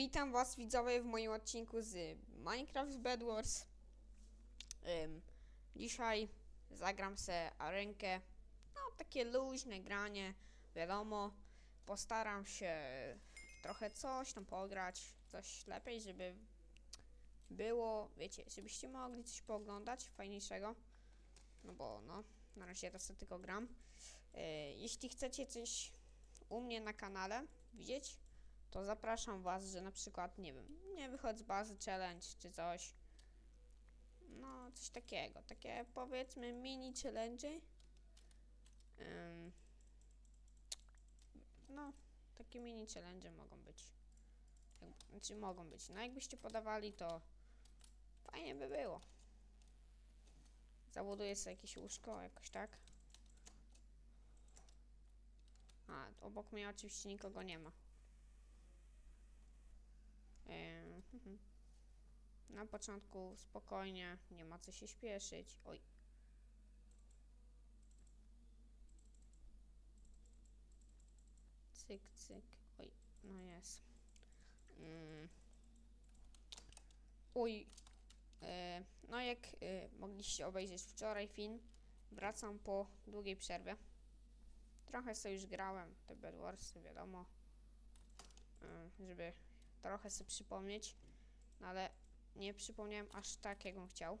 Witam was widzowie w moim odcinku z Minecraft Bed Wars. Ym, dzisiaj zagram se arenkę. No takie luźne granie, wiadomo. Postaram się trochę coś tam pograć, coś lepiej, żeby było, wiecie, żebyście mogli coś pooglądać fajniejszego. No bo no, na razie to sobie tylko gram. Yy, jeśli chcecie coś u mnie na kanale widzieć, to zapraszam was, że na przykład, nie wiem, nie wychodź z bazy challenge czy coś. No, coś takiego. Takie powiedzmy mini challenge. Ym, no, takie mini challenge mogą być. Jak, znaczy mogą być. No jakbyście podawali, to fajnie by było. Zabuduję sobie jakieś łóżko, jakoś tak. A, obok mnie oczywiście nikogo nie ma. Mhm. Na początku spokojnie, nie ma co się śpieszyć. Oj. Cyk, cyk. Oj, no jest. Mm. Oj. E, no jak e, mogliście obejrzeć wczoraj film, wracam po długiej przerwie. Trochę sobie już grałem te Bed Warsy, wiadomo. E, żeby trochę sobie przypomnieć, no ale nie przypomniałem aż tak, jak bym chciał.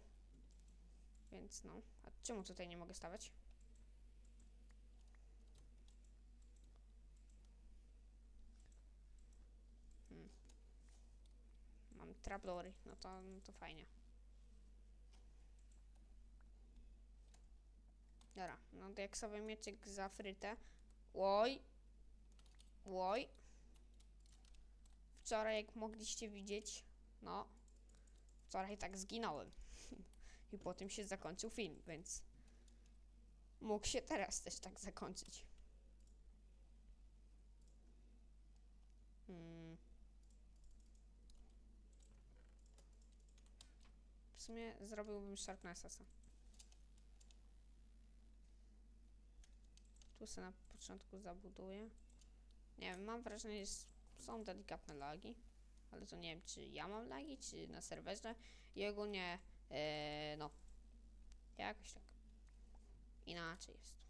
Więc no, a czemu tutaj nie mogę stawać? Hmm. Mam trapdory, no to, no to fajnie. Dobra, no to jak sobie mieczyk za frytę. Oj. Oj wczoraj, jak mogliście widzieć, no, wczoraj tak zginąłem. I po tym się zakończył film, więc mógł się teraz też tak zakończyć. Hmm. W sumie zrobiłbym Sharpnessa. sam. Tu sobie na początku zabuduję. Nie wiem, mam wrażenie, że są delikatne lagi, ale to nie wiem, czy ja mam lagi, czy na serwerze i ogólnie, e, no, jakoś tak inaczej jest.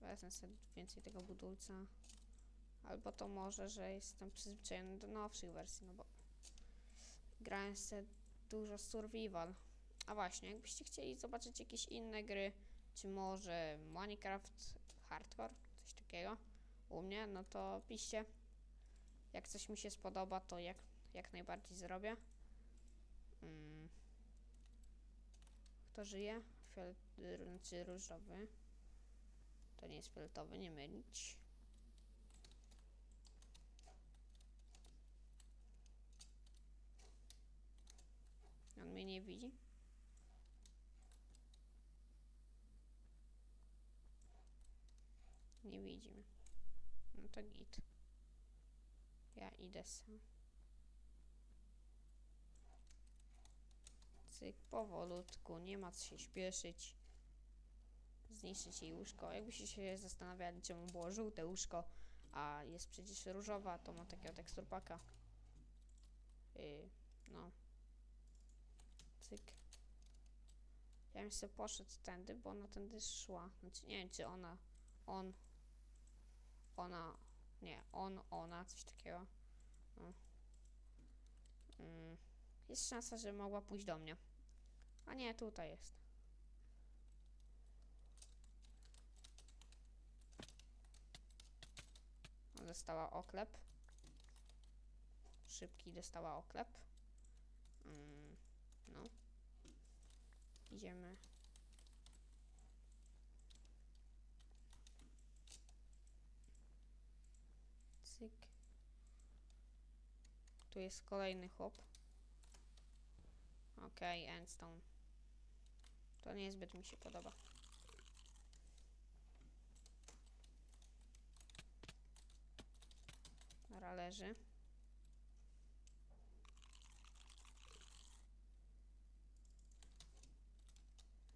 Wezmę sobie więcej tego budulca, albo to może, że jestem przyzwyczajony do nowszych wersji, no bo grałem sobie dużo survival. A właśnie, jakbyście chcieli zobaczyć jakieś inne gry, czy może Minecraft Hardcore, coś takiego, u mnie, no to piszcie. Jak coś mi się spodoba, to jak, jak najbardziej zrobię. Mm. Kto żyje? Fiolet, znaczy różowy. To nie jest fioletowy, nie mylić. On mnie nie widzi. Nie widzi mnie. No to git. Ja idę sam. Cyk, powolutku, nie ma co się śpieszyć. Zniszczyć jej łóżko. Jakbyście się zastanawiali, czemu było żółte łóżko, a jest przecież różowa, to ma takiego teksturpaka. Yy, no. Cyk. Ja bym sobie poszedł tędy, bo ona tędy szła. Znaczy, nie wiem, czy ona, on ona, nie, on, ona, coś takiego. No. Mm. Jest szansa, że mogła pójść do mnie. A nie, tutaj jest. Dostała oklep. Szybki dostała oklep. Mm, no. Idziemy Cyk. Tu jest kolejny chłop. Okej, okay, endstone. To niezbyt mi się podoba. Dobra, leży.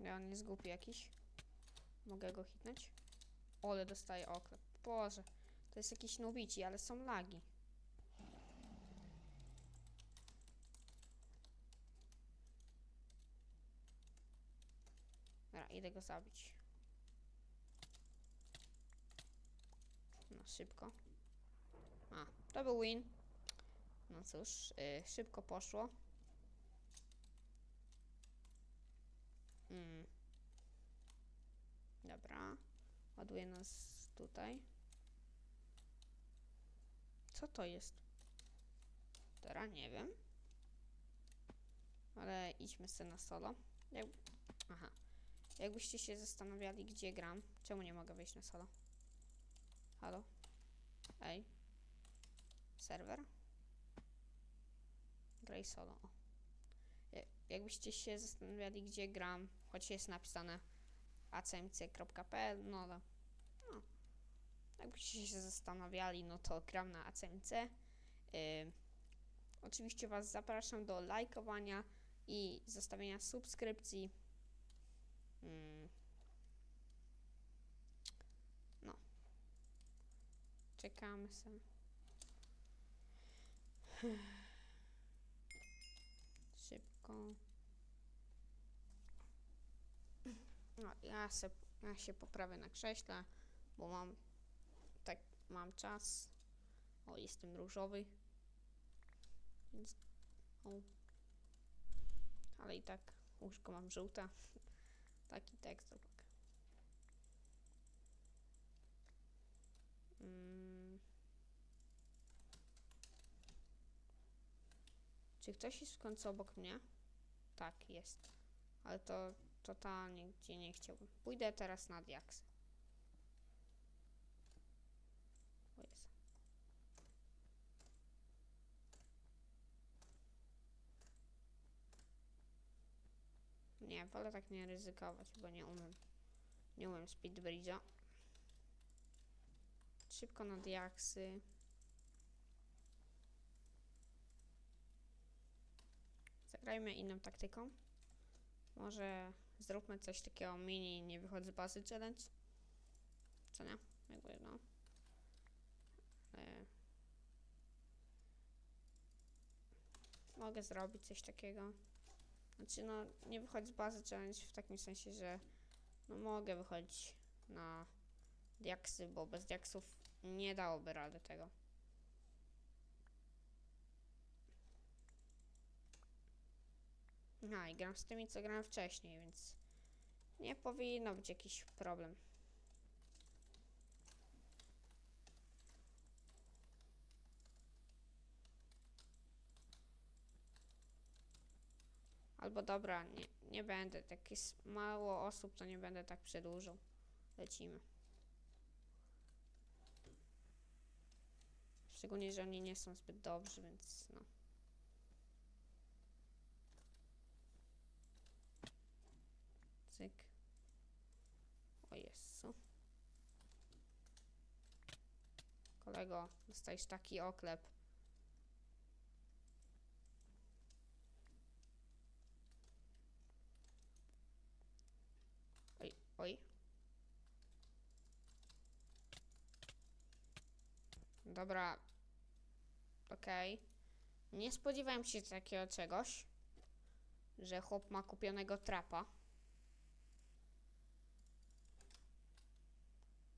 Ja on jest głupi jakiś. Mogę go hitnąć? Ole, dostaje oklep. Boże. To jest jakiś nowici, ale są lagi. Dobra, idę go zabić. No, szybko. A, to był win. No cóż, yy, szybko poszło. Mm. Dobra. Ładuje nas tutaj. Co to jest? Teraz nie wiem. Ale idźmy sobie na solo. Jak... Aha. Jakbyście się zastanawiali, gdzie gram, czemu nie mogę wejść na solo? Halo? Ej. Serwer? Graj solo. O. Ja- Jakbyście się zastanawiali, gdzie gram, choć jest napisane acmc.pl, no no. Jakbyście się zastanawiali, no to gram na ACMC. Ym, oczywiście Was zapraszam do lajkowania i zostawienia subskrypcji. Mm. No. Czekamy sobie. Szybko. No, ja, se, ja się poprawię na krześle, bo mam mam czas. O, jestem różowy. Więc, o. Ale i tak łóżko mam żółte. Taki tekst. Mm. Czy ktoś jest w końcu obok mnie? Tak, jest. Ale to totalnie gdzie nie chciałbym. Pójdę teraz na diaksy. O Jezu. Nie, wolę tak nie ryzykować, bo nie umiem. Nie umiem speedbridge'a. Szybko na diaksy. Zagrajmy inną taktyką. Może zróbmy coś takiego mini nie wychodź z bazy challenge. Co nie? Jakby no. E, mogę zrobić coś takiego. Znaczy no nie wychodź z bazy challenge w takim sensie, że no mogę wychodzić na diaksy, bo bez diaksów nie dałoby rady tego. No i gram z tymi, co grałem wcześniej, więc nie powinno być jakiś problem. Albo dobra, nie, nie będę, tak jest mało osób, to nie będę tak przedłużał. Lecimy. Szczególnie, że oni nie są zbyt dobrzy, więc no. Cyk. O Jezu. Kolego, dostajesz taki oklep. Oj. Dobra. Okej. Nie spodziewałem się takiego czegoś, że chłop ma kupionego trapa.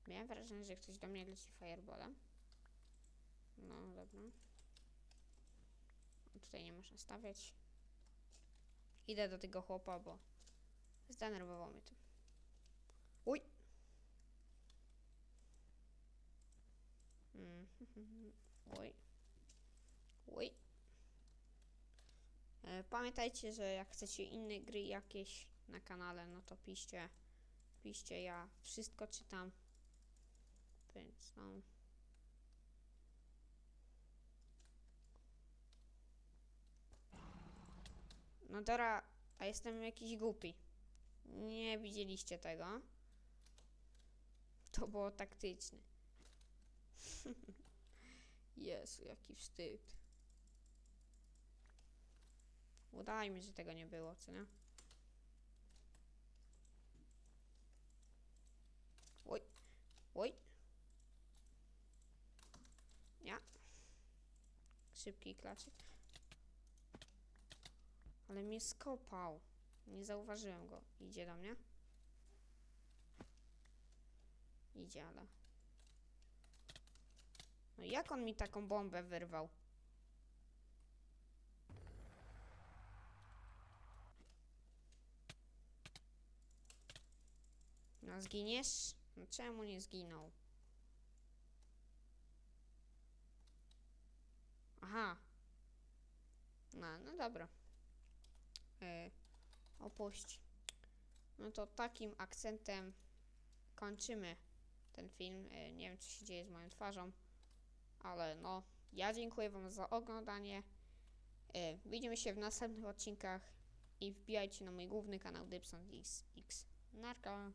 Miałem wrażenie, że ktoś do mnie leci fireballem. No, dobra. Tutaj nie można stawiać. Idę do tego chłopa, bo zdenerwował mnie to. Uj! Mm, Uj. Uj. E, Pamiętajcie, że jak chcecie inne gry jakieś na kanale, no to piszcie. Piszcie, ja wszystko czytam. Więc no. No Dora, a jestem jakiś głupi. Nie widzieliście tego. To było taktyczne. Jezu, jaki wstyd. Udajmy, że tego nie było, co nie? Oj, oj. Nie. Szybki klaczyk. Ale mnie skopał. Nie zauważyłem go. Idzie do mnie. Idzie, ale... No jak on mi taką bombę wyrwał? No zginiesz? No czemu nie zginął? Aha. No, no dobra. Yy, opuść. No to takim akcentem kończymy ten film. Yy, nie wiem, co się dzieje z moją twarzą, ale no, ja dziękuję Wam za oglądanie. Yy, widzimy się w następnych odcinkach i wbijajcie na mój główny kanał Dybson X. Narka.